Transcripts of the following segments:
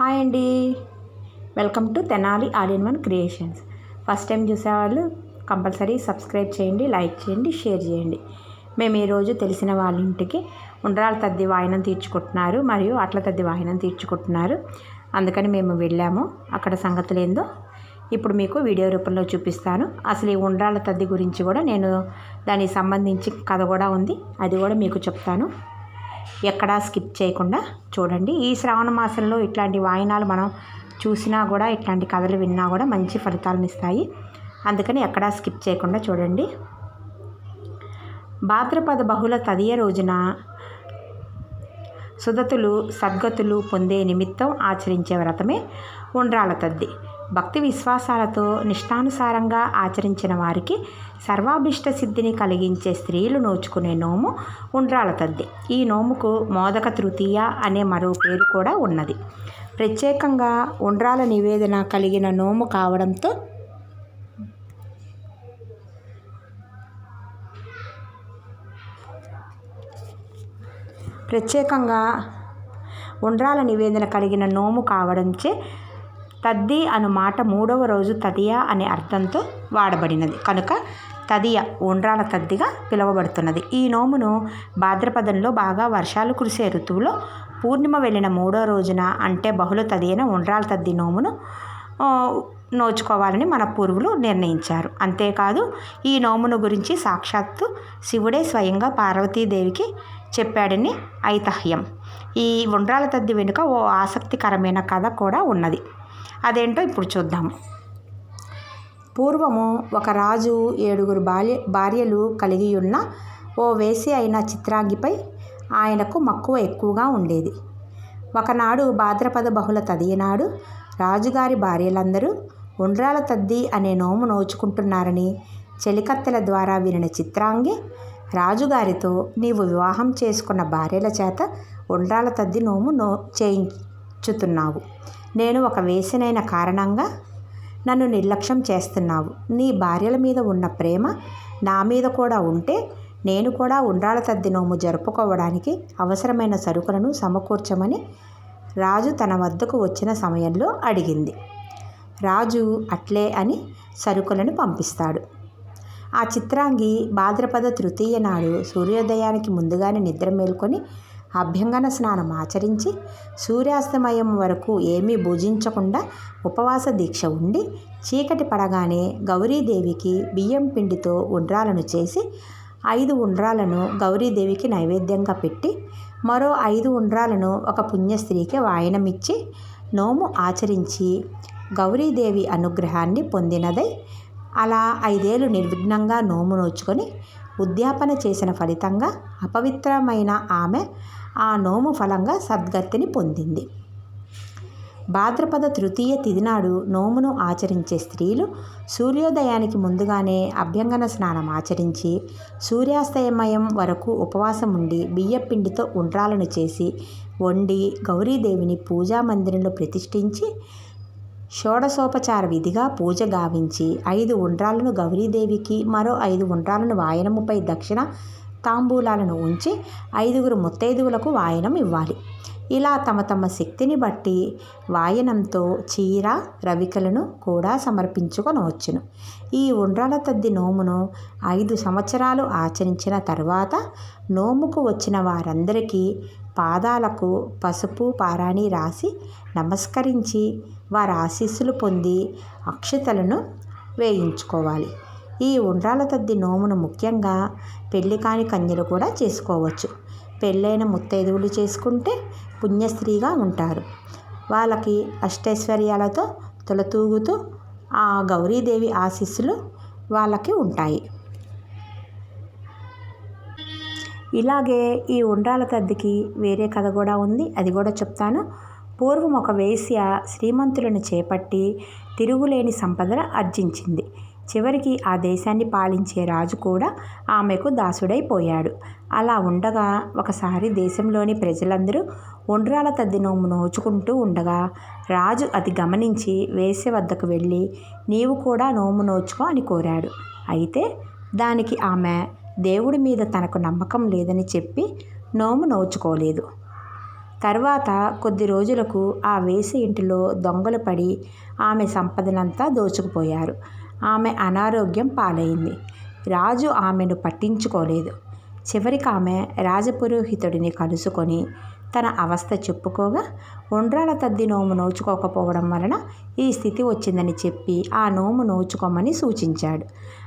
Hi అండి. Welcome to Tenali all in one creations first time చూసేవాళ్ళు compulsory subscribe చేయండి like చేయండి share చేయండి. మేము ఈరోజు తెలిసిన వాళ్ళ ఇంటికి ఉండ్రాల తద్ది వాయినం తీర్చుకుంటున్నారు మరియు అట్ల తద్ది వాయినం తీర్చుకుంటున్నారు. అందుకని మేము వెళ్ళాము. అక్కడ సంగతులు ఏందో ఇప్పుడు మీకు వీడియో రూపంలో చూపిస్తాను. అసలు ఈ ఉండ్రాల తద్ది గురించి కూడా నేను దానికి సంబంధించి కథ కూడా ఉంది. అది కూడా మీకు చెప్తాను. ఎక్కడా స్కిప్ చేయకుండా చూడండి. ఈ శ్రావణ మాసంలో ఇట్లాంటి వాయినాలు మనం చూసినా కూడా ఇట్లాంటి కథలు విన్నా కూడా మంచి ఫలితాలను ఇస్తాయి. అందుకని ఎక్కడా స్కిప్ చేయకుండా చూడండి. భాద్రపద బహుళ తదియ రోజున సుదతులు సద్గతులు పొందే నిమిత్తం ఆచరించే వ్రతమే ఉండ్రాల తద్ది. భక్తి విశ్వాసాలతో నిష్టానుసారంగా ఆచరించిన వారికి సర్వాభిష్ట సిద్ధిని కలిగించే స్త్రీలు నోచుకునే నోము ఉండ్రాల తద్ది. ఈ నోముకు మోదక తృతీయ అనే మరో పేరు కూడా ఉన్నది. ప్రత్యేకంగా ఉండ్రాల నివేదన కలిగిన నోము కావడంతో ప్రత్యేకంగా ఉండ్రాల నివేదన కలిగిన నోము కావడంచే తద్ది అను మాట మూడవ రోజు తదియ అనే అర్థంతో వాడబడినది. కనుక తదియ ఉండ్రాల తద్దిగా పిలువబడుతున్నది. ఈ నోమును భాద్రపదంలో బాగా వర్షాలు కురిసే ఋతువులో పూర్ణిమ వెళ్ళిన మూడో రోజున అంటే బహుళ తదియన ఉండ్రాల తద్ది నోమును నోచుకోవాలని మన పూర్వులు నిర్ణయించారు. అంతేకాదు ఈ నోమును గురించి సాక్షాత్తు శివుడే స్వయంగా పార్వతీదేవికి చెప్పాడని ఐతహ్యం. ఈ ఉండ్రాల తద్ది వెనుక ఓ ఆసక్తికరమైన కథ కూడా ఉన్నది. అదేంటో ఇప్పుడు చూద్దాము పూర్వము ఒక రాజు ఏడుగురు భార్య భార్యలు కలిగి ఉన్న ఓ వేసి అయిన చిత్రాంగిపై ఆయనకు మక్కువ ఎక్కువగా ఉండేది. ఒకనాడు భాద్రపద బహుళ తదియనాడు రాజుగారి భార్యలందరూ ఉండ్రాల తద్ది అనే నోము నోచుకుంటున్నారని చెలికత్తెల ద్వారా వినిన చిత్రాంగి రాజుగారితో నీవు వివాహం చేసుకున్న భార్యల చేత ఉండ్రాల తద్ది నోము నో చేయించుతున్నావు. నేను ఒక వేసినైన కారణంగా నన్ను నిర్లక్ష్యం చేస్తున్నావు. నీ భార్యల మీద ఉన్న ప్రేమ నా మీద కూడా ఉంటే నేను కూడా ఉండ్రాళ్ళ తద్ది నోము జరుపుకోవడానికి అవసరమైన సరుకులను సమకూర్చమని రాజు తన వద్దకు వచ్చిన సమయంలో అడిగింది. రాజు అట్లే అని సరుకులను పంపిస్తాడు. ఆ చిత్రాంగి భాద్రపద తృతీయ నాడు సూర్యోదయానికి ముందుగానే నిద్ర మేల్కొని అభ్యంగన స్నానం ఆచరించి సూర్యాస్తమయం వరకు ఏమీ భుజించకుండా ఉపవాస దీక్ష ఉండి చీకటి పడగానే గౌరీదేవికి బియ్యం పిండితో ఉండ్రాలను చేసి ఐదు ఉండ్రాలను గౌరీదేవికి నైవేద్యంగా పెట్టి మరో ఐదు ఉండ్రాలను ఒక పుణ్యస్త్రీకి వాయనమిచ్చి నోము ఆచరించి గౌరీదేవి అనుగ్రహాన్ని పొందినదై అలా ఐదేళ్ళు నిర్విఘ్నంగా నోము నోచుకొని ఉద్యాపన చేసిన ఫలితంగా అపవిత్రమైన ఆమె ఆ నోము ఫలంగా సద్గతిని పొందింది. భాద్రపద తృతీయ తిథినాడు నోమును ఆచరించే స్త్రీలు సూర్యోదయానికి ముందుగానే అభ్యంగన స్నానం ఆచరించి సూర్యాస్తమయం వరకు ఉపవాసం ఉండి బియ్యపిండితో ఉండ్రాలను చేసి వండి గౌరీదేవిని పూజా మందిరంలో ప్రతిష్ఠించి షోడశోపచార విధిగా పూజ గావించి ఐదు ఉండ్రాలను గౌరీదేవికి మరో ఐదు ఉండ్రాలను వాయనముపై దక్షిణ తాంబూలాలను ఉంచి ఐదుగురు ముత్తైదువులకు వాయనం ఇవ్వాలి. ఇలా తమ తమ శక్తిని బట్టి వాయనంతో చీర రవికలను కూడా సమర్పించుకొనవచ్చును. ఈ ఉండ్రాల తద్ది నోమును ఐదు సంవత్సరాలు ఆచరించిన తర్వాత నోముకు వచ్చిన వారందరికీ పాదాలకు పసుపు పారాణి రాసి నమస్కరించి వారి ఆశీస్సులు పొంది అక్షతలను వేయించుకోవాలి. ఈ ఉండ్రాల తద్ది నోమును ముఖ్యంగా పెళ్ళి కాని కన్యలు కూడా చేసుకోవచ్చు. పెళ్ళైన ముత్తైదువులు చేసుకుంటే పుణ్యస్త్రీగా ఉంటారు. వాళ్ళకి అష్టైశ్వర్యాలతో తొలతూగుతూ ఆ గౌరీదేవి ఆశీస్సులు వాళ్ళకి ఉంటాయి. ఇలాగే ఈ ఉండ్రాల తద్దికి వేరే కథ కూడా ఉంది. అది కూడా చెప్తాను. పూర్వం ఒక వేశ్య శ్రీమంతులను చేపట్టి తిరుగులేని సంపదను ఆర్జించింది చివరికి ఆ దేశాన్ని పాలించే రాజు కూడా ఆమెకు దాసుడైపోయాడు. అలా ఉండగా ఒకసారి దేశంలోని ప్రజలందరూ ఉండ్రాల తద్ది నోము నోచుకుంటూ ఉండగా రాజు అది గమనించి వేసే వద్దకు వెళ్ళి నీవు కూడా నోము నోచుకో అని కోరాడు. అయితే దానికి ఆమె దేవుడి మీద తనకు నమ్మకం లేదని చెప్పి నోము నోచుకోలేదు. తర్వాత కొద్ది రోజులకు ఆ వేసి ఇంటిలో దొంగలు పడి ఆమె సంపదనంతా దోచుకుపోయారు. ఆమె అనారోగ్యం పాలైంది. రాజు ఆమెను పట్టించుకోలేదు. చివరికి ఆమె రాజపురోహితుడిని కలుసుకొని తన అవస్థ చెప్పుకోగా ఉండ్రాల తద్ది నోము నోచుకోకపోవడం వలన ఈ స్థితి వచ్చిందని చెప్పి ఆ నోము నోచుకోమని సూచించాడు.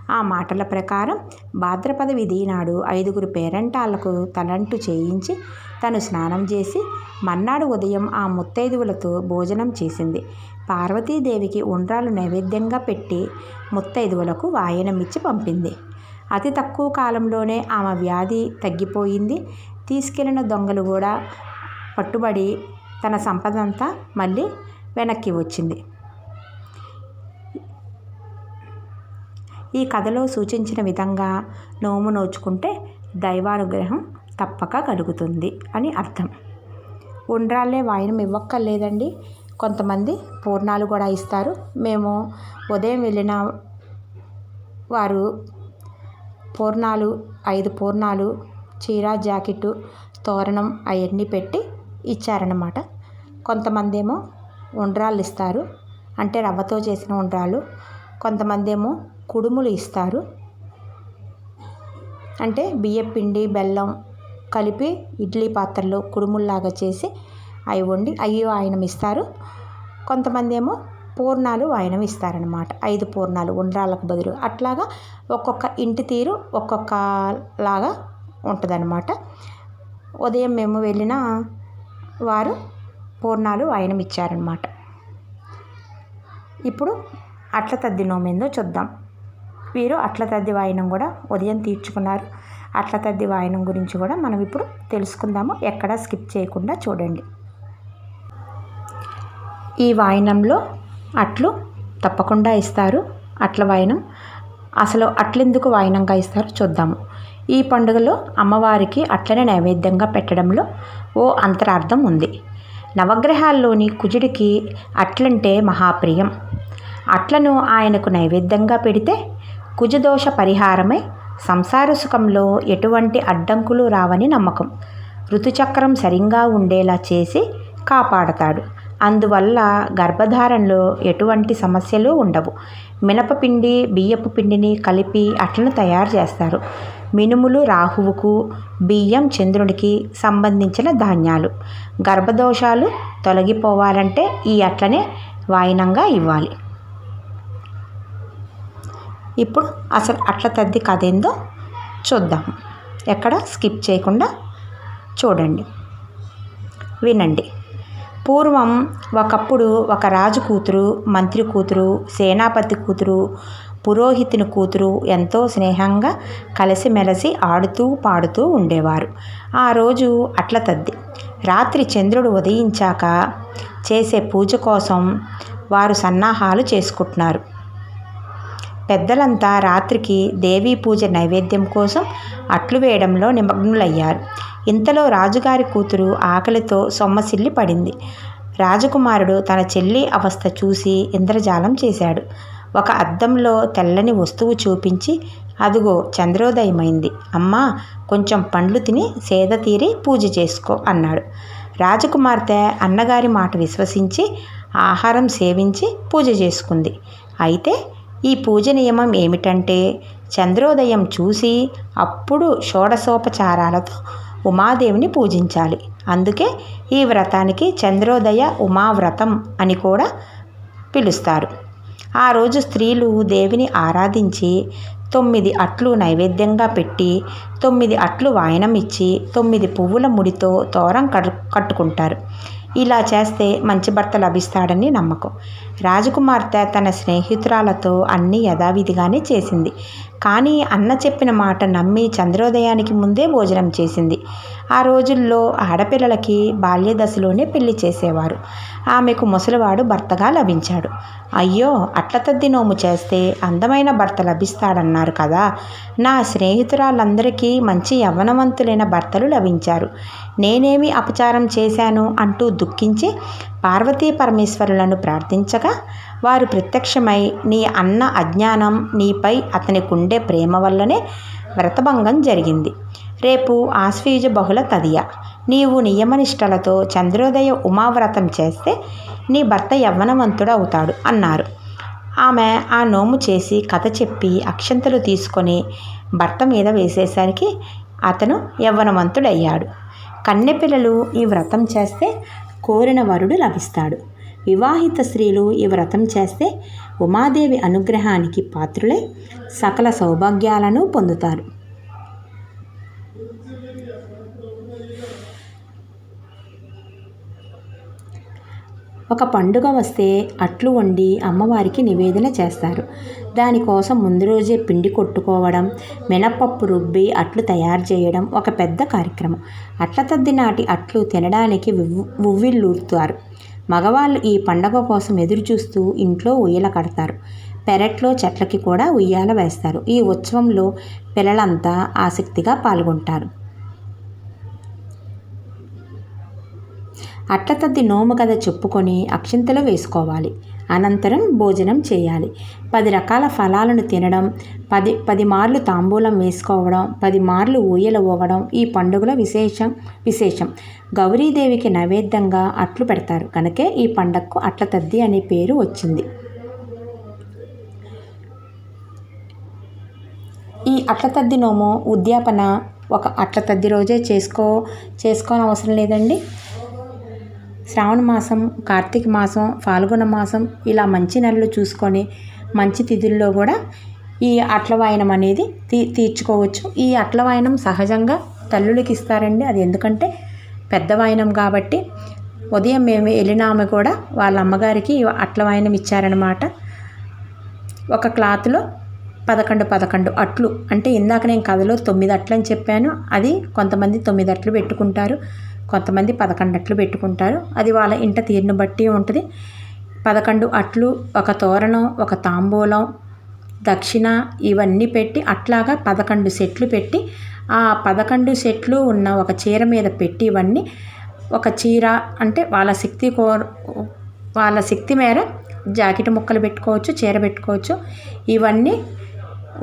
ఆ మాటల ప్రకారం భాద్రపద విధినాడు ఐదుగురు పేరంటాళ్ళకు తలంటు చేయించి తను స్నానం చేసి మన్నాడు ఉదయం ఆ ముత్తైదువులతో భోజనం చేసింది. పార్వతీదేవికి ఉండ్రాలు నైవేద్యంగా పెట్టి ముత్తైదువులకు వాయనమిచ్చి పంపింది. అతి తక్కువ కాలంలోనే ఆమె వ్యాధి తగ్గిపోయింది. తీసుకెళ్ళిన దొంగలు కూడా పట్టుబడి తన సంపదంతా మళ్ళీ వెనక్కి వచ్చింది. ఈ కథలో సూచించిన విధంగా నోము నోచుకుంటే దైవానుగ్రహం తప్పక కలుగుతుంది అని అర్థం. ఉండ్రాళ్ళే వాయనం ఇవ్వక్కర్లేదండి. కొంతమంది పూర్ణాలు కూడా ఇస్తారు. మేము ఉదయం వెళ్ళిన వారు పూర్ణాలు ఐదు పూర్ణాలు చీర జాకెట్టు తోరణం అవన్నీ పెట్టి ఇచ్చారన్నమాట. కొంతమంది ఏమో ఉండ్రాళ్ళు ఇస్తారు. అంటే రవ్వతో చేసిన ఉండ్రాళ్ళు. కొంతమంది ఏమో కుడుములు ఇస్తారు. అంటే బియ్యపిండి బెల్లం కలిపి ఇడ్లీ పాత్రలో కుడుముల్లాగా చేసి అవి వండి అవి వాయనం ఇస్తారు. కొంతమంది ఏమో పూర్ణాలు వాయనం ఇస్తారనమాట ఐదు పూర్ణాలు ఉండ్రాళ్ళకు బదులు. అట్లాగా ఒక్కొక్క ఇంటి తీరు ఒక్కొక్క లాగా ఉంటుందన్నమాట. ఉదయం మేము వెళ్ళిన వారు పూర్ణాలు వాయనం ఇచ్చారనమాట ఇప్పుడు అట్ల తద్ది నోమేందో చూద్దాం. వీరు అట్ల తద్ది వాయనం కూడా ఉదయం తీర్చుకున్నారు. అట్ల తద్ది వాయనం గురించి కూడా మనం ఇప్పుడు తెలుసుకుందాము. ఎక్కడా స్కిప్ చేయకుండా చూడండి. ఈ వాయనంలో అట్లు తప్పకుండా ఇస్తారు. అట్ల వాయనం అసలు అట్లెందుకు వాయనంగా ఇస్తారో చూద్దాము. ఈ పండుగలో అమ్మవారికి అట్లనే నైవేద్యంగా పెట్టడంలో ఓ అంతరార్థం ఉంది. నవగ్రహాల్లోని కుజుడికి అట్లంటే మహాప్రియం. అట్లను ఆయనకు నైవేద్యంగా పెడితే కుజదోష పరిహారమై సంసార సుఖంలో ఎటువంటి అడ్డంకులు రావని నమ్మకం. ఋతుచక్రం సరిగ్గా ఉండేలా చేసి కాపాడతాడు. అందువల్ల గర్భధారణలో ఎటువంటి సమస్యలు ఉండవు. మినపపిండి బియ్యపు పిండిని కలిపి అట్లను తయారు చేస్తారు. మినుములు రాహువుకు బియ్యం చంద్రునికి సంబంధించిన ధాన్యాలు. గర్భదోషాలు తొలగిపోవాలంటే ఈ అట్లనే వాయినంగా ఇవ్వాలి. ఇప్పుడు అసలు అట్ల తద్ది కథ ఏందో చూద్దాం. ఎక్కడ స్కిప్ చేయకుండా చూడండి. వినండి. పూర్వం ఒకప్పుడు ఒక రాజు కూతురు మంత్రి కూతురు సేనాపతి కూతురు పురోహితుని కూతురు ఎంతో స్నేహంగా కలిసిమెలిసి ఆడుతూ పాడుతూ ఉండేవారు. ఆ రోజు అట్ల తద్ది. రాత్రి చంద్రుడు ఉదయించాక చేసే పూజ కోసం వారు సన్నాహాలు చేసుకుంటున్నారు. పెద్దలంతా రాత్రికి దేవీ పూజ నైవేద్యం కోసం అట్లు వేయడంలో నిమగ్నులయ్యారు. ఇంతలో రాజుగారి కూతురు ఆకలితో సొమ్మసిల్లి పడింది. రాజకుమారుడు తన చెల్లి అవస్థ చూసి ఇంద్రజాలం చేశాడు. ఒక అద్దంలో తెల్లని వస్తువు చూపించి అదుగో చంద్రోదయమైంది. అమ్మా కొంచెం పండ్లు తిని సేద తీరి పూజ చేసుకో అన్నాడు. రాజకుమార్తె అన్నగారి మాట విశ్వసించి ఆహారం సేవించి పూజ చేసుకుంది. అయితే ఈ పూజ నియమం ఏమిటంటే చంద్రోదయం చూసి అప్పుడు షోడశోపచారాలతో ఉమాదేవిని పూజించాలి. అందుకే ఈ వ్రతానికి చంద్రోదయ ఉమావ్రతం అని కూడా పిలుస్తారు. ఆ రోజు స్త్రీలు దేవిని ఆరాధించి తొమ్మిది అట్లు నైవేద్యంగా పెట్టి తొమ్మిది అట్లు వాయనం ఇచ్చి తొమ్మిది పువ్వుల ముడితో తోరం కట్టుకుంటారు. ఇలా చేస్తే మంచి భర్త లభిస్తాడని నమ్మకం. రాజకుమార్తె తన స్నేహితురాలతో అన్ని యథావిధిగానే చేసింది. కానీ అన్న చెప్పిన మాట నమ్మి చంద్రోదయానికి ముందే భోజనం చేసింది. ఆ రోజుల్లో ఆడపిల్లలకి బాల్యదశలోనే పెళ్ళి చేసేవారు. ఆమెకు ముసలివాడు భర్తగా లభించాడు. అయ్యో అట్లతద్ది నోము చేస్తే అందమైన భర్త లభిస్తాడన్నారు కదా. నా స్నేహితురాలందరికీ మంచి యవ్వనవంతులైన భర్తలు లభించారు. నేనేమి అపచారం చేశాను అంటూ దుఃఖించి పార్వతీ పరమేశ్వరులను ప్రార్థించగా వారు ప్రత్యక్షమై నీ అన్న అజ్ఞానం నీపై అతనికుండే ప్రేమ వల్లనే వ్రతభంగం జరిగింది. రేపు ఆశ్వీజ బహుళ తదియ. నీవు నియమనిష్టలతో చంద్రోదయ ఉమావ్రతం చేస్తే నీ భర్త యవ్వనవంతుడు అవుతాడు అన్నారు. ఆమె ఆ నోము చేసి కథ చెప్పి అక్షంతలు తీసుకొని భర్త మీద వేసేసరికి అతను యవ్వనవంతుడయ్యాడు. కన్నెపిల్లలు ఈ వ్రతం చేస్తే కోరిన వరుడు లభిస్తాడు. వివాహిత స్త్రీలు ఈ వ్రతం చేస్తే ఉమాదేవి అనుగ్రహానికి పాత్రులై సకల సౌభాగ్యాలను పొందుతారు. ఒక పండుగ వస్తే అట్లు వండి అమ్మవారికి నివేదన చేస్తారు. దానికోసం ముందు రోజే పిండి కొట్టుకోవడం మినపప్పు రుబ్బి అట్లు తయారు చేయడం ఒక పెద్ద కార్యక్రమం. అట్ల తద్ది నాటి అట్లు తినడానికి ఉవ్విళ్ళూరుతారు మగవాళ్ళు ఈ పండగ కోసం ఎదురు చూస్తూ ఇంట్లో ఉయ్యల కడతారు. పెరట్లో చెట్లకి కూడా ఉయ్యాల వేస్తారు. ఈ ఉత్సవంలో పిల్లలంతా ఆసక్తిగా పాల్గొంటారు. అట్లతద్ది నోము కథ చెప్పుకొని అక్షింతలు వేసుకోవాలి. అనంతరం భోజనం చేయాలి. పది రకాల ఫలాలను తినడం పది పది మార్లు తాంబూలం వేసుకోవడం పది మార్లు ఊయల ఊగడం ఈ పండుగల విశేషం విశేషం. గౌరీదేవికి నైవేద్యంగా అట్లు పెడతారు. కనుకే ఈ పండగకు అట్ల తద్ది అనే పేరు వచ్చింది. ఈ అట్ల తద్ది నోము ఉద్యాపన ఒక అట్ల తద్ది రోజే చేసుకో చేసుకోని అవసరం లేదండి? శ్రావణ మాసం కార్తీక మాసం ఫాల్గుణ మాసం ఇలా మంచి నెలలు చూసుకొని మంచి తిథుల్లో కూడా ఈ అట్లవాయనం అనేది తీ తీర్చుకోవచ్చు. ఈ అట్లవాయనం సహజంగా తల్లులకి ఇస్తారండి. అది ఎందుకంటే పెద్ద వాయనం కాబట్టి ఉదయం మేము వెళ్ళిన ఆమె కూడా వాళ్ళ అమ్మగారికి అట్లవాయనం ఇచ్చారనమాట ఒక క్లాత్లో పదకొండు పదకొండు అట్లు. అంటే ఇందాక నేను కథలో తొమ్మిది అట్లు అని చెప్పాను. అది కొంతమంది తొమ్మిది అట్లు పెట్టుకుంటారు. కొంతమంది పదకొండు అట్లు పెట్టుకుంటారు. అది వాళ్ళ ఇంట తీరును బట్టి ఉంటుంది. పదకొండు అట్లు ఒక తోరణం ఒక తాంబూలం దక్షిణ ఇవన్నీ పెట్టి అట్లాగా పదకొండు సెట్లు పెట్టి ఆ పదకొండు సెట్లు ఉన్న ఒక చీర మీద పెట్టి ఇవన్నీ ఒక చీర అంటే వాళ్ళ శక్తి కో వాళ్ళ శక్తి మేర జాకెట్ ముక్కలు పెట్టుకోవచ్చు చీర పెట్టుకోవచ్చు. ఇవన్నీ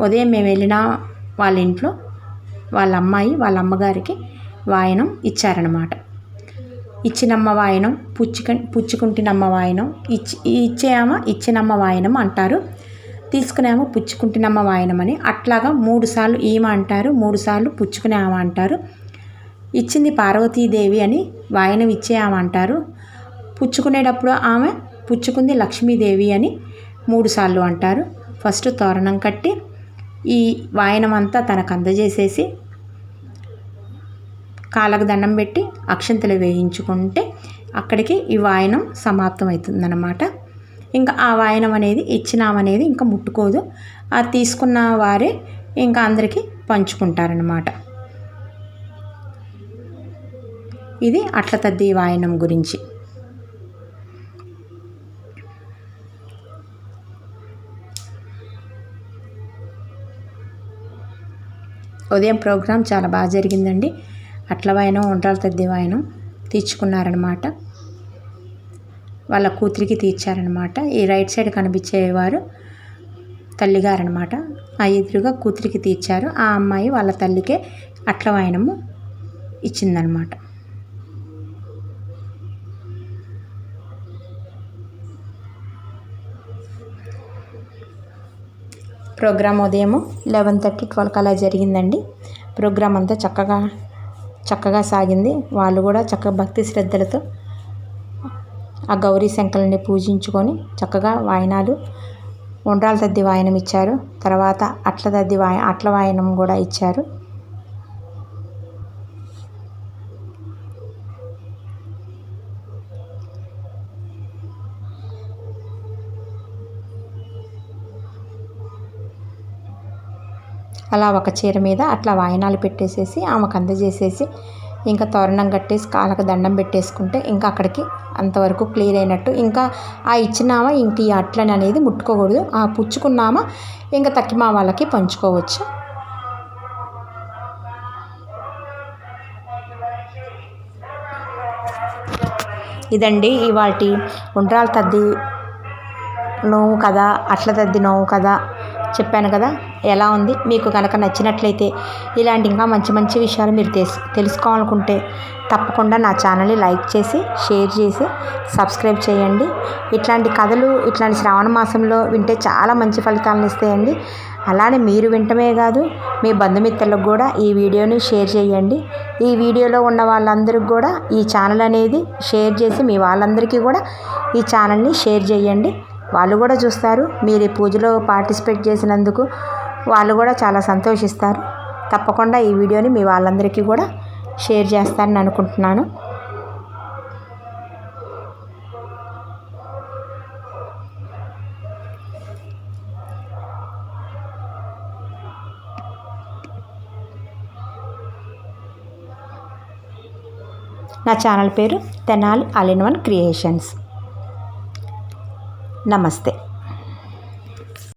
ఉదయం మేము వెళ్ళిన వాళ్ళ ఇంట్లో వాళ్ళ అమ్మాయి వాళ్ళ అమ్మగారికి వాయనం ఇచ్చారనమాట ఇచ్చినమ్మ వాయనం పుచ్చుక పుచ్చుకుంటినమ్మ వాయనం ఇచ్చి ఇచ్చేయామ ఇచ్చినమ్మ వాయనం అంటారు. తీసుకునేమో పుచ్చుకుంటినమ్మ వాయనం అని. అట్లాగా మూడు సార్లు ఈమ అంటారు మూడు సార్లు పుచ్చుకునేమ అంటారు. ఇచ్చింది పార్వతీదేవి అని వాయనం ఇచ్చే ఆమె అంటారు. పుచ్చుకునేటప్పుడు ఆమె పుచ్చుకుంది లక్ష్మీదేవి అని మూడు సార్లు అంటారు. ఫస్ట్ తోరణం కట్టి ఈ వాయనం అంతా తనకు అందజేసేసి కాళ్ళకు దండం పెట్టి అక్షంతలు వేయించుకుంటే అక్కడికి ఈ వాయనం సమాప్తం అవుతుందన్నమాట ఇంకా ఆ వాయనం అనేది ఇచ్చినామనేది ఇంకా ముట్టుకోదు. ఆ తీసుకున్న వారే ఇంకా అందరికీ పంచుకుంటారనమాట ఇది అట్ల తద్ది వాయనం గురించి. ఉదయం ప్రోగ్రాం చాలా బాగా జరిగిందండి. అట్ల వాయనం ఉండ్రాల తద్ది వాయనం తీర్చుకున్నారనమాట. వాళ్ళ కూతురికి తీర్చారనమాట. ఈ రైట్ సైడ్ కనిపించేవారు తల్లిగారనమాట. ఆ ఎదురుగా కూతురికి తీర్చారు. ఆ అమ్మాయి వాళ్ళ తల్లికే అట్ల వాయనము ఇచ్చిందనమాట. ప్రోగ్రామ్ ఉదయము లెవెన్ థర్టీ ట్వెల్వ్ అలా జరిగిందండి. ప్రోగ్రామ్ అంతా చక్కగా చక్కగా సాగింది. వాళ్ళు కూడా చక్కగా భక్తి శ్రద్ధలతో ఆ గౌరీ శంకరుని పూజించుకొని చక్కగా వాయనాలు. ఉండ్రాల తద్ది వాయనం ఇచ్చారు. తర్వాత అట్ల తద్ది వాయ అట్ల వాయనం కూడా ఇచ్చారు. అలా ఒక చీర మీద అట్లా వాయనాలు పెట్టేసేసి ఆమెకు అందజేసేసి ఇంకా తోరణం కట్టేసి కాళ్ళకు దండం పెట్టేసుకుంటే ఇంకా అక్కడికి అంతవరకు క్లియర్ అయినట్టు. ఇంకా ఆ ఇచ్చినామా ఇంక ఈ అట్లని అనేది ముట్టుకోకూడదు. ఆ పుచ్చుకున్నామా ఇంకా తక్కిమా వాళ్ళకి పంచుకోవచ్చు. ఇదండి ఇవాటి ఉండ్రాల తద్ది నోవు కదా అట్ల తద్ది నోవు కదా చెప్పాను కదా ఎలా ఉంది? మీకు కనుక నచ్చినట్లయితే ఇలాంటి ఇంకా మంచి మంచి విషయాలు మీరు తెలుసు తెలుసుకోవాలనుకుంటే తప్పకుండా నా ఛానల్ని లైక్ చేసి షేర్ చేసి సబ్స్క్రైబ్ చేయండి. ఇట్లాంటి కథలు ఇట్లాంటి శ్రావణ మాసంలో వింటే చాలా మంచి ఫలితాలను ఇస్తాయండి. అలానే మీరు వింటమే కాదు మీ బంధుమిత్రులకు కూడా ఈ వీడియోని షేర్ చేయండి. ఈ వీడియోలో ఉన్న వాళ్ళందరికీ కూడా ఈ ఛానల్ అనేది షేర్ చేసి మీ వాళ్ళందరికీ కూడా ఈ ఛానల్ని షేర్ చేయండి. వాళ్ళు కూడా చూస్తారు. మీరు ఈ పూజలో పార్టిసిపేట్ చేసినందుకు వాళ్ళు కూడా చాలా సంతోషిస్తారు. తప్పకుండా ఈ వీడియోని మీ వాళ్ళందరికీ కూడా షేర్ చేస్తానని అనుకుంటున్నాను. నా ఛానల్ పేరు Tenali all in one creations. Namaste.